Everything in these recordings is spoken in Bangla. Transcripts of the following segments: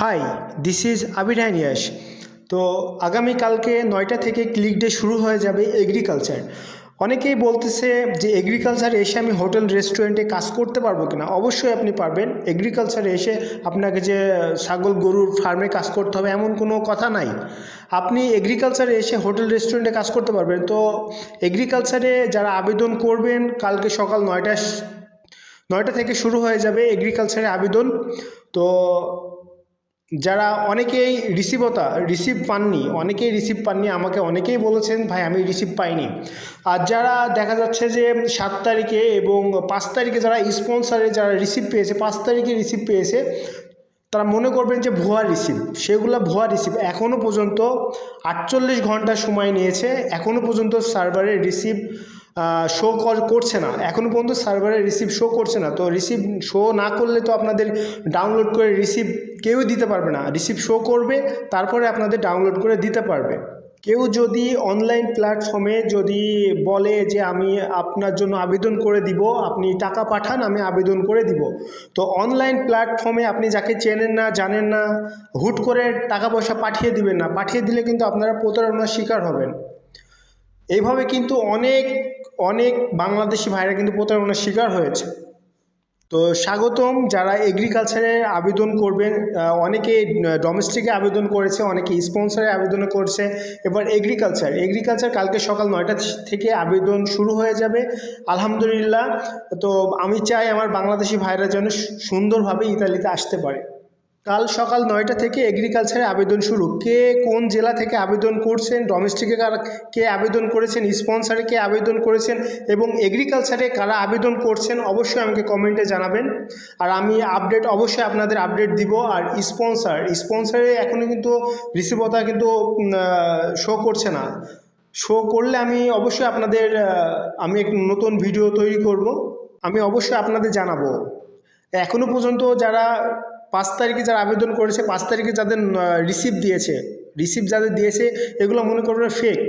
হাই দিস ইজ আবির হ্যানিয়াস তো আগামীকালকে নয়টা থেকে ক্লিক ডে শুরু হয়ে যাবে এগ্রিকালচার অনেকেই বলতেছে যে এগ্রিকালচার এসে আমি হোটেল রেস্টুরেন্টে কাজ করতে পারব কিনা? অবশ্যই আপনি পারবেন। এগ্রিকালচারে এসে আপনাকে যে ছাগল, গরুর ফার্মে কাজ করতে হবে এমন কোনো কথা নাই। আপনি এগ্রিকালচারে এসে হোটেল রেস্টুরেন্টে কাজ করতে পারবেন। তো এগ্রিকালচারে যারা আবেদন করবেন, কালকে সকাল নয়টা নয়টা থেকে শুরু হয়ে যাবে এগ্রিকালচারে আবেদন। তো যারা অনেকেই রিসিভতা রিসিভ পাননি, অনেকেই রিসিভ পাননি, আমাকে অনেকেই বলেছেন, ভাই, আমি রিসিভ পাইনি। আর যারা দেখা যাচ্ছে যে সাত তারিখে এবং পাঁচ তারিখে যারা স্পন্সারে যারা রিসিভ পেয়েছে, পাঁচ তারিখে রিসিভ পেয়েছে, তারা মনে করবেন যে ভুয়া রিসিভ সেগুলো ভুয়া রিসিভ এখনও পর্যন্ত আটচল্লিশ ঘণ্টা সময় নিয়েছে এখনও পর্যন্ত সার্ভারে রিসিভ শো করছে না। এখনও পর্যন্ত সার্ভারে রিসিভ শো করছে না। তো রিসিভ শো না করলে তো আপনাদের ডাউনলোড করে রিসিভ কেউই দিতে পারবে না। রিসিভ শো করবে, তারপরে আপনাদের ডাউনলোড করে দিতে পারবে। কেউ যদি অনলাইন প্ল্যাটফর্মে যদি বলে যে আমি আপনার জন্য আবেদন করে দিব, আপনি টাকা পাঠান, আমি আবেদন করে দিব। তো অনলাইন প্ল্যাটফর্মে আপনি যাকে চেনেন না, জানেন না, হুট করে টাকা পয়সা পাঠিয়ে দিবেন না। পাঠিয়ে দিলে কিন্তু আপনারা প্রতারণার শিকার হবেন। এইভাবে কিন্তু অনেক অনেক বাংলাদেশি ভাইরা কিন্তু প্রতারণার শিকার হয়েছে। তো স্বাগতম, যারা এগ্রিকালচারে আবেদন করবেন অনেকে ডোমেস্টিকে আবেদন করেছে, অনেকে স্পন্সরে আবেদন করছে। এবার এগ্রিকালচার এগ্রিকালচার কালকে সকাল নয়টা থেকে আবেদন শুরু হয়ে যাবে, আলহামদুলিল্লাহ। তো আমি চাই আমার বাংলাদেশি ভাইরা যেন সুন্দরভাবে ইতালিতে আসতে পারে। কাল সকাল নয়টা থেকে এগ্রিকালচারে আবেদন শুরু। কে কোন জেলা থেকে আবেদন করছেন ডোমেস্টিকে কারা কে আবেদন করেছেন স্পন্সারে কে আবেদন করেছেন এবং এগ্রিকালচারে কারা আবেদন করছেন অবশ্যই আমাকে কমেন্টে জানাবেন। আর আমি আপডেট অবশ্যই আপনাদের আপডেট দিব। আর স্পন্সার স্পন্সারে এখনও কিন্তু রিসিভতা কিন্তু শো করছে না। শো করলে আমি অবশ্যই আপনাদের আমি এক নতুন ভিডিও তৈরি করব। আমি অবশ্যই আপনাদের জানাব। এখনও পর্যন্ত যারা পাঁচ তারিখে যারা আবেদন করেছে, পাঁচ তারিখে যাদের রিসিভ দিয়েছে রিসিভ যাদের দিয়েছে, এগুলো মনে করবে ফেক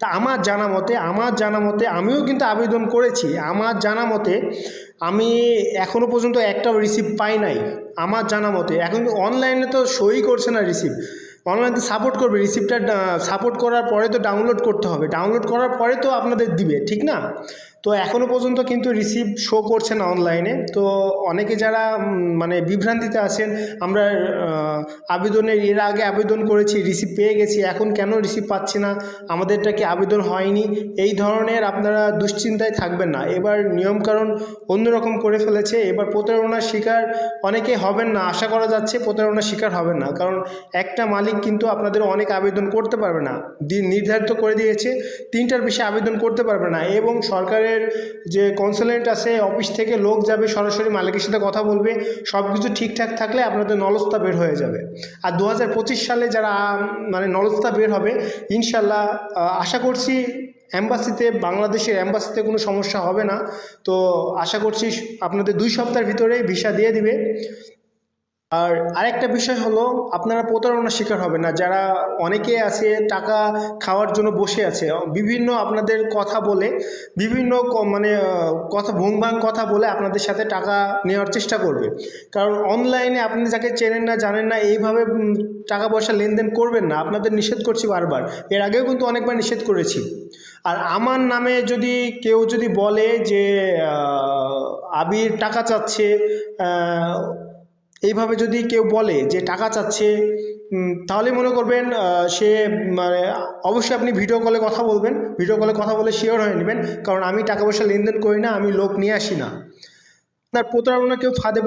তা আমার জানা মতে, আমার জানা মতে আমিও কিন্তু আবেদন করেছি। আমার জানা মতে আমি এখনও পর্যন্ত একটাও রিসিভ পাই নাই। আমার জানা মতে। এখন অনলাইনে তো সই করছে না রিসিভ অনলাইনে সাপোর্ট করবে। রিসিপ্টটা সাপোর্ট করার পরে তো ডাউনলোড করতে হবে। ডাউনলোড করার পরে তো আপনাদের দিবে, ঠিক না? তো এখনও পর্যন্ত কিন্তু রিসিভ শো করছে না অনলাইনে তো অনেকে যারা মানে বিভ্রান্তিতে আছেন, আমরা আবেদনের, এর আগে আবেদন করেছি রিসিভ পেয়ে গেছি, এখন কেন রিসিভ পাচ্ছি না? আমাদেরটা কি আবেদন হয়নি? এই ধরনের আপনারা দুশ্চিন্তায় থাকবেন না। এবার নিয়মকানুন অন্যরকম করে ফেলেছে। এবার প্রতারণার শিকার অনেকে হবেন না, আশা করা যাচ্ছে প্রতারণার শিকার হবেন না। কারণ একটা মালিক কিন্তু আপনাদের অনেক আবেদন করতে পারবে না। নির্ধারিত করে দিয়েছে, তিনটার বেশি আবেদন করতে পারবে না। এবং সরকারের যে কনসালেন্ট আছে অফিস থেকে লোক যাবে, সরাসরি মালিকের সাথে কথা বলবে সব কিছু ঠিকঠাক থাকলে আপনাদের নলস্তা বের হয়ে যাবে। আর দু হাজার পঁচিশ সালে যারা মানে নলস্তা বের হবে, ইনশাল্লাহ আশা করছি অ্যাম্বাসিতে বাংলাদেশের অ্যাম্বাসিতে কোনো সমস্যা হবে না। তো আশা করছি আপনাদের দুই সপ্তাহের ভিতরেই ভিসা দিয়ে দিবে। আর আরেকটা বিষয় হলো, আপনারা প্রতারণার শিকার হবে না। যারা অনেকে আছে, টাকা খাওয়ার জন্য বসে আছে, বিভিন্ন আপনাদের কথা বলে, বিভিন্ন মানে কথা, ভুংভাং কথা বলে আপনাদের সাথে টাকা নেওয়ার চেষ্টা করবে। কারণ অনলাইনে আপনি যাকে চেনেন না, জানেন না, এইভাবে টাকা পয়সা লেনদেন করবেন না। আপনাদের নিষেধ করছি বারবার। এর আগেও কিন্তু অনেকবার নিষেধ করেছি। আর আমার নামে যদি কেউ যদি বলে যে আবির টাকা চাচ্ছে এইভাবে যদি কেউ বলে যে টাকা চাচ্ছে তাহলে মনে করবেন সে মানে অবশ্যই আপনি ভিডিও কলে কথা বলবেন। ভিডিও কলে কথা বলে শিওর হয়ে নেবেন, কারণ আমি টাকা পয়সা লেনদেন করি না, আমি লোক নিয়ে আসি না। আপনার প্রতারণা কেউ ফাঁদে